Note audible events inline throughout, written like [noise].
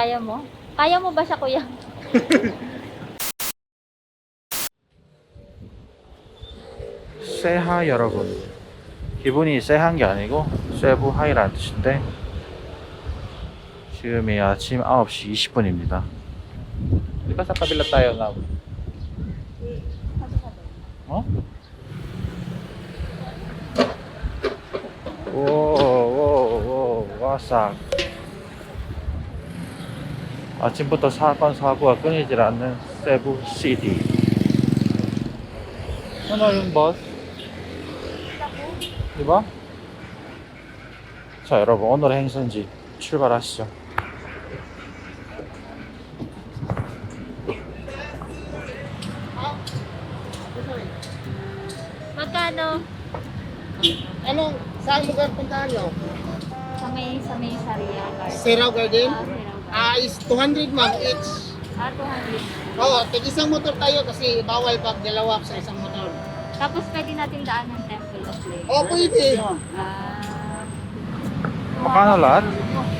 Kaya mo? Kaya mo ba siya, kuya? 세하 여러분 기분이 쎄한 게 아니고 세부 하이라는 뜻인데 지금이 아침 9시 20분입니다 Di ba sa kabila tayo na? 어? 오오오 와삭 아침부터 사건 사고가 끊이질 않는 세부 시티 Ano yung boss? Diba? 자 여러분 오늘의 행선지 출발하시죠 Magkano? Anong, saan lugar puntahan nyo? Sa may, sa may Saria Garden. Serao Garden? Ah, Serao Garden. Ah, is 200 ma'am each. Ah, 200. Oo, tig isang motor tayo kasi bawal pag dalawa sa isang motor. Tapos pwede natin daan ng Temple of Lake. Oo, pwede. Ah, Magkano lahat?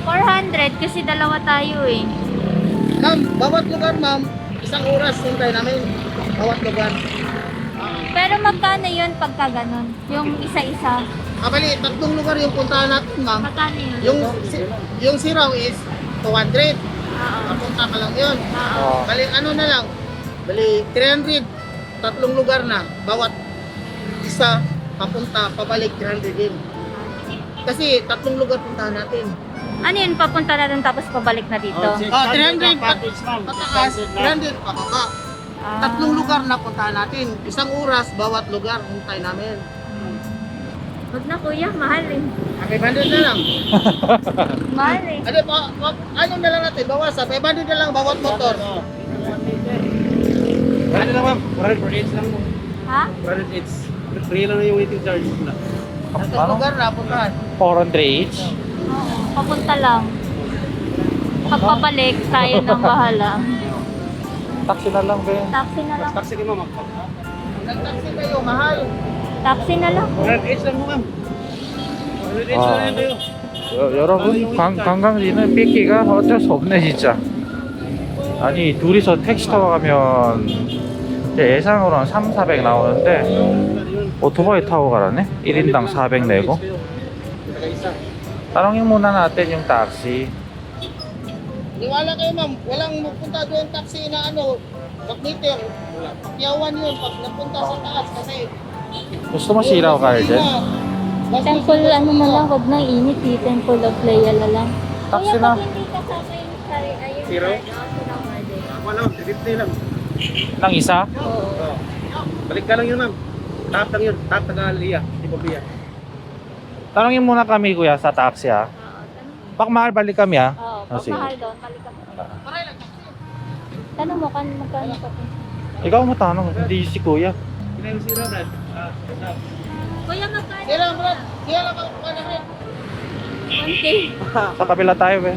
400 kasi dalawa tayo eh. Ma'am, bawat lugar ma'am, isang oras hintay namin. Bawat lugar. Pero magkano yun pagka ganun? Yung isa-isa. Ah, bali, tatlong lugar yung puntahan natin ma'am. Magkano yun? Yung, si- yung Sirao is 200. Oo. Papunta ka lang yun. Oo. 어, Bali, ano na lang. Bali, 300. Tatlong lugar na. Bawat isa, papunta, pabalik, 300 din. Kasi tatlong lugar puntahan natin. Ano yun? Papunta na dun tapos pabalik na dito? Oh, 300 pat pataas, 300 pababa. Ah. Tatlong lugar na puntahan natin. Isang oras, bawat lugar, hintay namin. Wag na kuya, mahal eh. Okay, 500 na lang. [laughs] Eh. Ano, pa, pa, ano na lang natin, bawasan. 500 na lang bawat motor. Ano lang ma'am? 108 lang mo. Ha? 108. Free lang na yung waiting charge. Tatlong ano? lugar na puntahan. 400 each? Oo. Papunta lang. Pagpabalik, tayo nang bahala. Taxi na lang ba Taxi na lang. Taxi ka ma'am. Nag-taxi kayo, mahal. Taxi na lang. 108 lang mo ma'am. 108 아. 여, 여러분 관, 관광지는 삐끼가 어쩔 수 없네 진짜 아니 둘이서 택시 타고 가면 예상으로는 3, 400 나오는데 오토바이 타고 가라네 1인당 400 내고. Tanongin muna natin yung taxi Niwala kayo ma'am, walang magpunta doon taxi na ano, magmeter. Pakyawan yun pag napunta sa taas kasi gusto mo Siraw Garden? Temple ano na lang, wag nang init eh. Temple of Leia na lang. Taxi na. pag hindi kasama yung sari, ayun. Zero? Oo. Wala ma'am, 50 lang. Lang isa? Oo. Oh. Balik ka lang yun ma'am. Tap lang yun. Tap Tagalия. Di ba biya? Tanongin muna kami kuya sa taxi ha Oo, tanong- Pag mahal balik kami ha Oo, Ah, pag sige. mahal doon, balik ka. Tanong mo, kan magkano pa ito? Ikaw mo tanong, hindi si kuya yung zero Brad. Ah. Kuya, magkano? Kaya lang, Brad. Kaya lang ako ano rin. 1K. Sa kabila tayo be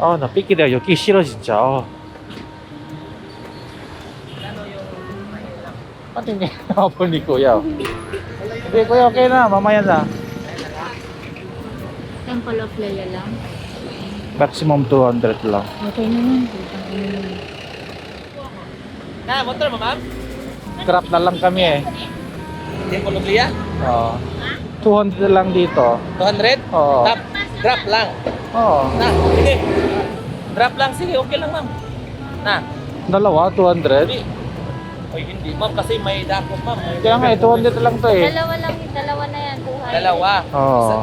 아, 나 삐끼 내가 여기 싫어 진짜. 어. Pati niya [laughs] nakapon ni Kuya. Hindi, Kuya, okay na. Mamaya na. Temple of Leia lang. Maximum 200 lang. Okay na yun. Na, motor mo ma'am? Grab na lang kami eh. Temple of Lia? Oo. 200 lang dito. 200? Oo. Tap. Drop lang. Oo. Na, sige. Drop lang. Sige, okay lang ma'am. Na. Dalawa, 200. Hindi. Oy, hindi ma'am kasi may dako ma'am. May- Kaya nga eh, 200 lang to eh. Dalawa lang, dalawa na yan. 200. Dalawa. Oo.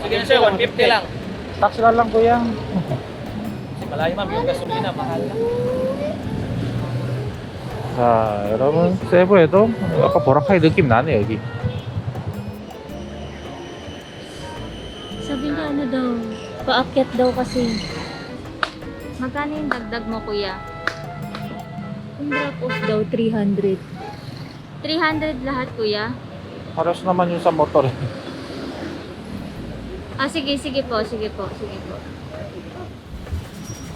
Sige na siya, 150 lang. Taxi na lang kuya. [laughs] Kasi malayo ma'am, yung gasolina, mahal lang. 자, 여러분, 세부에도 아까 보라카이 느낌 나네, 여기. Sabi niya ano daw, paakyat daw kasi. Magkano yung dagdag mo kuya? Yung drop off daw, 300. 300 lahat kuya? 하려스 나만 yung sa motor. eh. Ah, sige, sige po, sige po, sige po.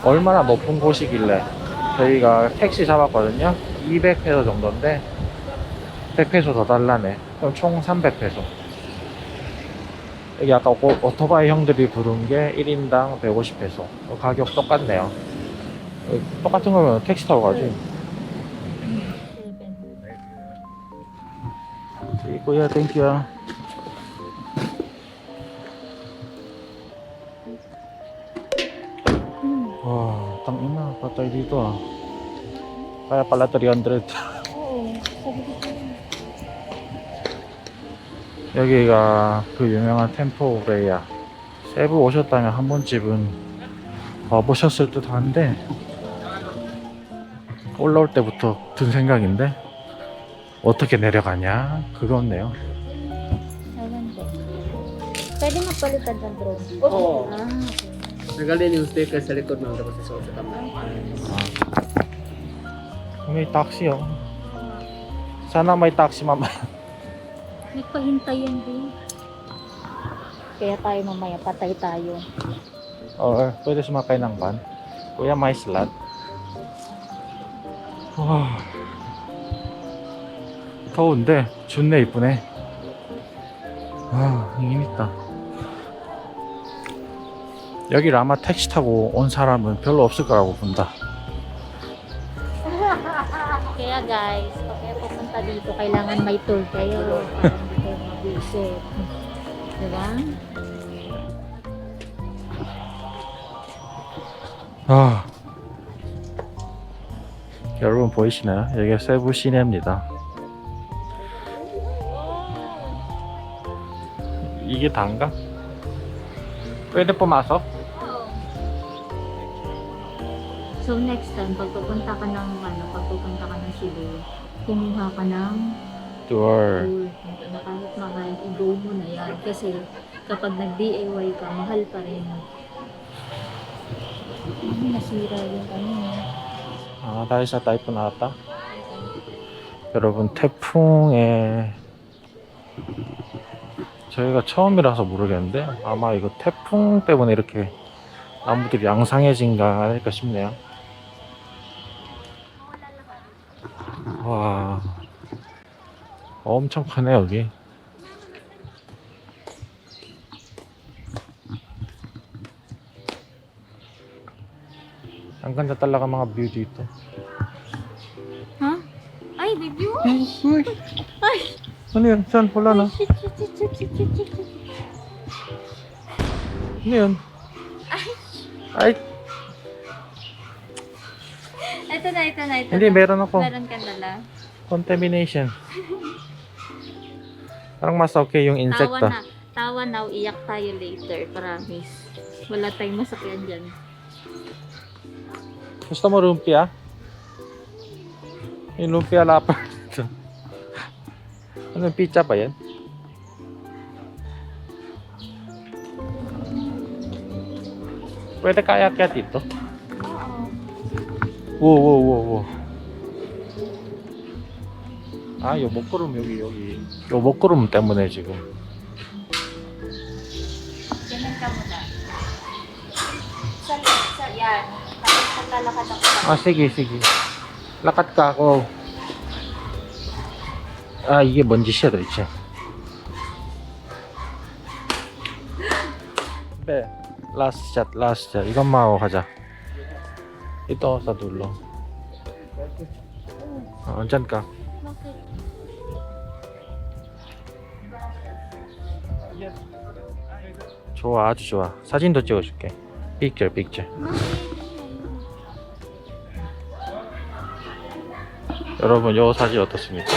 얼마나 높은 곳이길래 저희가 택시 잡았거든요 200페소 정도인데 100페소 더 달라네 그럼 총 300페소 여기 아까 오- 오토바이 형들이 부른 게 1인당 150페소. 가격 똑같네요. 어, 똑같은 거면 택시 타고 가지. 이거야, 땡큐야. Ina, patay dito ah. Kaya pala 300. Oo, sabi ko pa. 여기가 그 유명한 템포레야. 세부 오셨다면 한 번쯤은 와보셨을 듯 한데 올라올 때부터 든 생각인데 어떻게 내려가냐 ko. Pwede magpalitan ng drone. Oo. Ah, okay. Nagalin yung sticker sa likod ng tapos sa sa kamay. May taxi oh. Sana may taxi mamaya. [laughs] Nagpahintayan din. Kaya tayo mamaya, patay tayo. Oo, pwede sumakay ng van. Kuya, may slot. 와, 더운데 좋네 이쁘네. 아, 힘 있다. 여기를 아마 택시 타고 온 사람은 별로 없을 거라고 본다. Kaya guys, pag kayo pupunta dito, kailangan may tour kayo para hindi kayo mag-visit. Diba? 아, 여러분 보이시나요? 여기가 세부 시내입니다. 이게 단가? Pwede pumasok? So next time, pag pupunta ka ng, ano, pag pupunta ka ng Cebu, kumuha ka ng Tour. tour. Na kahit mahal, i-go mo na yan. Kasi kapag nag-DIY ka, mahal pa rin. Ay, nasira yung ano. 아, dahil sa typhoon ata. 여러분, 태풍에 저희가 처음이라서 모르겠는데 아마 이거 태풍 때문에 이렇게 나무들이 양상해진가 아닐까 싶네요. 와, 엄청 크네 여기. Ang ganda talaga mga view dito. Ha? Ay, baby! Uy! Ano yun? Saan? Wala na. Shit, shit, shit, shit, shit, shit, shit, shit. Ano yun? Ay! Ito na, ito na, ito Hindi, na. meron ako. Meron ka dala. Contamination. Parang mas okay yung Tawa insekta. na. Tawa now, iyak tayo later. Promise. Wala tayong masakyan dyan. Gusto mo lumpia? Yung lumpia lapar [laughs] dito. Ano, pizza ba yan? Pwede kaya kaya dito? 오. 아, 요 먹구름 여기 여기. 요 먹구름 때문에 지금. 아, sige, sige. lakad ka ako. 아, 이게 뭔 짓이야 도대체. 네, 라스트 샷, 라스트 샷. 이것만 하고 가자. Ito sa dulo. 어, andyan ka. 좋아, 아주 좋아. 사진도 찍어줄게. 픽처, 픽처. 여러분, 요 사진 어떻습니까? [laughs]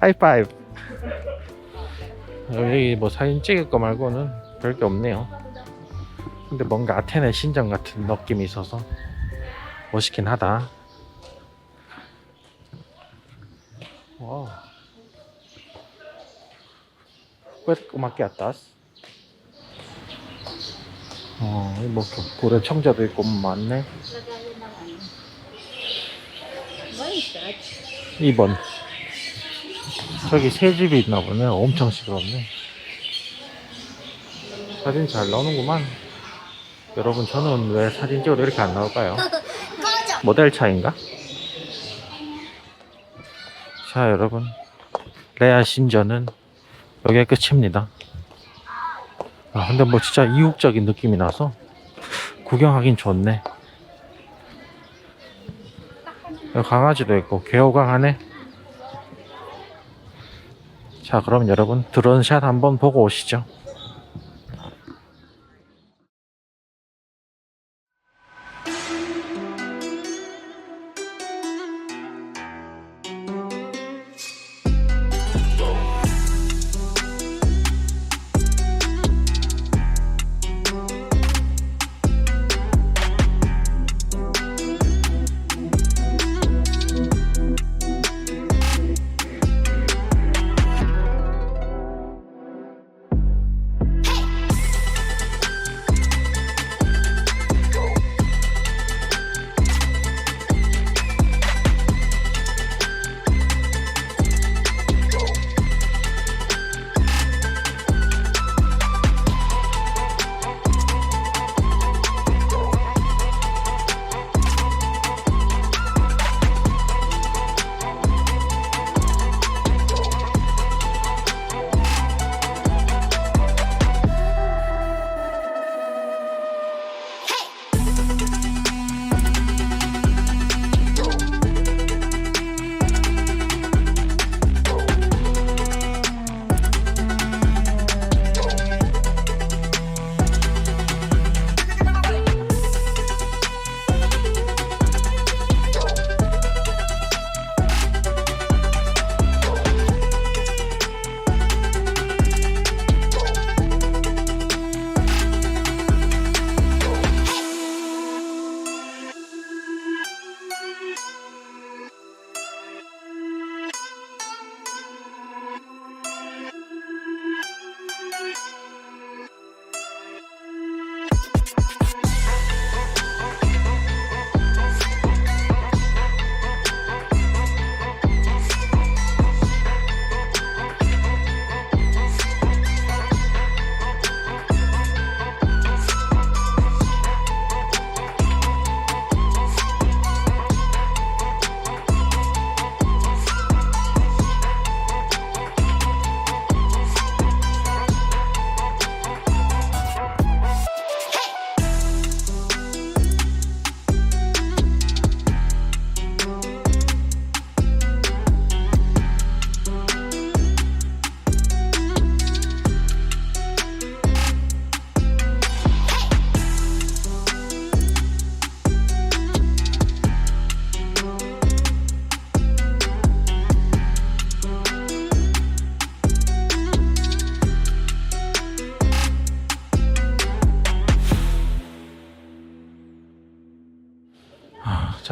하이파이브. 여기 뭐 사진 찍을 거 말고는 별 게 없네요. 근데 뭔가 아테네 신전 같은 느낌이 있어서 멋있긴 하다. Wow. Pwede umaki atas? 어, 뭐 고래 청자도 있고 많네. Is that? 2번. 저기 새 집이 있나 보네. 엄청 시끄럽네. 사진 잘 나오는구만. 여러분, 저는 왜 사진 찍어도 이렇게 안 나올까요? [laughs] 모델 차인가? 자 여러분 레아 신전은 여기가 끝입니다 아 근데 뭐 진짜 이국적인 느낌이 나서 구경하긴 좋네 강아지도 있고 개호강 하네 자 그럼 여러분 드론샷 한번 보고 오시죠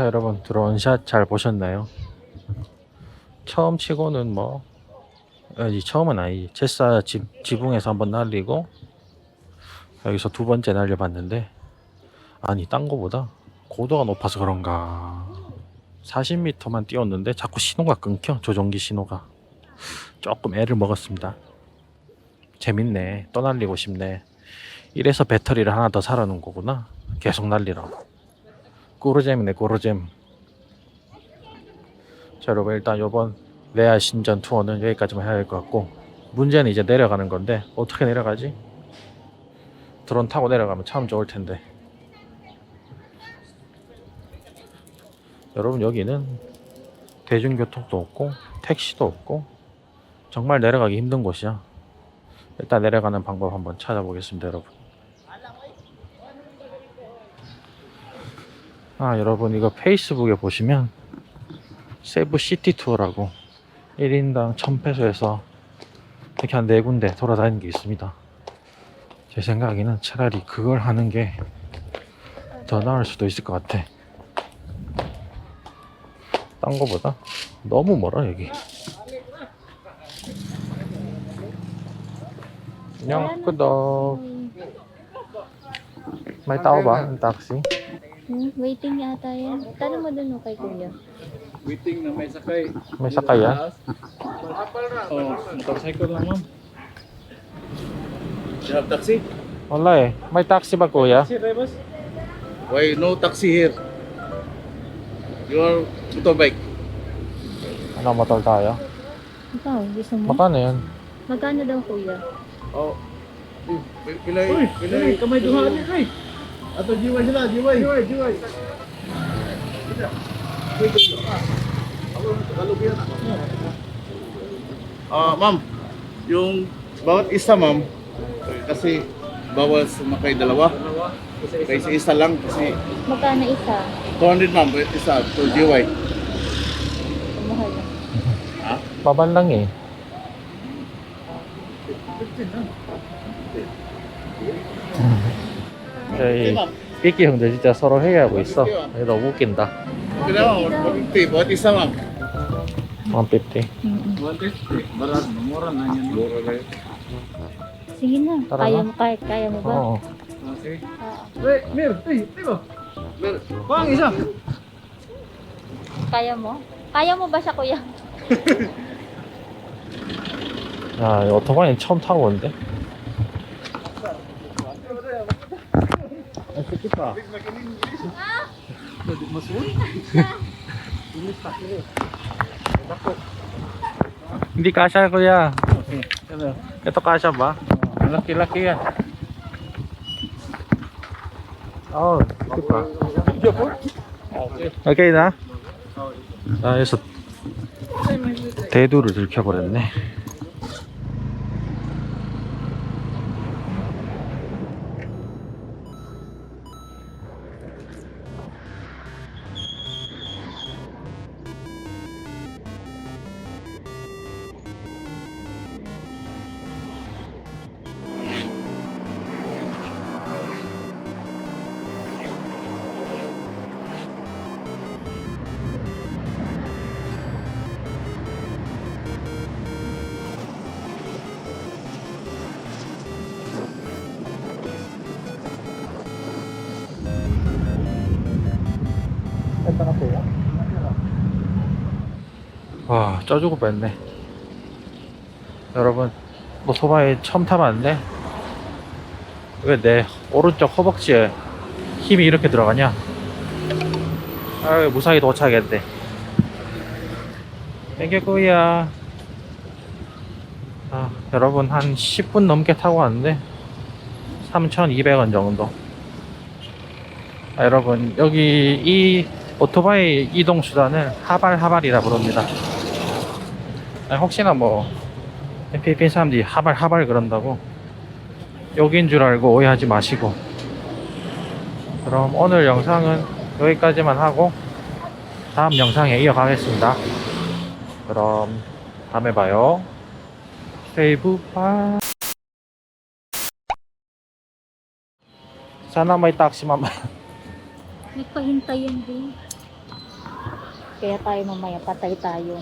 자 여러분 드론샷 잘 보셨나요? 처음 치고는 뭐 아니 처음은 아니 제사 지, 지붕에서 한번 날리고 여기서 두 번째 날려봤는데 아니 딴 거보다 고도가 높아서 그런가. 40m만 뛰었는데 자꾸 신호가 끊겨 조종기 신호가. 조금 애를 먹었습니다. 재밌네. 또 날리고 싶네. 이래서 배터리를 하나 더 놓은 거구나. 계속 날리라고 꾸르잼이네 꾸르잼. 자 여러분 일단 요번 레아 신전 투어는 여기까지만 해야 될 것 같고 문제는 이제 내려가는 건데 어떻게 내려가지? 드론 타고 내려가면 참 좋을 텐데. 여러분 여기는 대중교통도 없고 택시도 없고 정말 내려가기 힘든 곳이야. 일단 내려가는 방법 한번 찾아보겠습니다 여러분 아 여러분 이거 페이스북에 보시면 세부 시티 투어라고 1인당 1000페소에서 이렇게 한 네 군데 돌아다니는 게 있습니다. 제 생각에는 차라리 그걸 하는 게 더 나을 수도 있을 것 같아. 딴 거보다 너무 멀어 여기. 안녕 끄덕 ba ang taxi? Hmm, waiting yata yan. Tanong mo dun mo kay kuya. Waiting na may sakay. may sakay ah? Oh, motorcycle lang ma'am. You have taxi? wala eh may taxi ba kuya? Taxi, boss? Why no taxi here? Your motorbike. Ano motor tayo? Ikaw, gusto mo? Magkano yan? Magkano daw kuya? Oh. Pilay, pilay. Kamay duhaan ni kay. Ato jiway sila, jiway. Jiway, jiway. Ah, ma'am, yung bawat isa, ma'am, kasi bawal sumakay dalawa. Kasi isa lang, kasi Magkano isa? 200 ma'am, bawat isa, to GY. Mahal lang. Babal lang eh. 저희 삐끼 형들 진짜 서로 회의하고 있어. 이거 너무 웃긴다. Kailangan, 150, bawat isa, ma'am. 150. Barat, mura na yan. Mura na yun. Sige na. Tara kaya na. mo, kaya, kaya mo ba? Oo. Oo. Wait, Mir, hey, tiba. Mer, Pang isa. Kaya mo? Kaya mo ba siya kuya? 야, 이 오토바이는 처음 타고 오는데? Hindi kasha kuya. Ito kasha ba? Laki-laki yan. Oh, ito pa. 오케이 나? 아, 여기서 대두를 들켜버렸네. 와, 쪄주고 뺐네. 여러분, 오토바이 처음 타봤는데, 왜 내 오른쪽 허벅지에 힘이 이렇게 들어가냐? 아, 무사히 도착했네. 땡겨꾸야. 아, 여러분, 한 10분 넘게 타고 왔는데, 3,200원 정도. 아, 여러분, 여기 이 오토바이 이동 수단을 하발하발이라 부릅니다. 아니, 혹시나 뭐 필리핀 사람들이 하발 하발 그런다고 여긴 줄 알고 오해하지 마시고 그럼 오늘 영상은 여기까지만 하고 다음 영상에 이어가겠습니다. 그럼 다음에 봐요. 세이브 바 Sana may taxi mama. Nagpahintay yan din. Kaya tayo mamaya, patay tayo.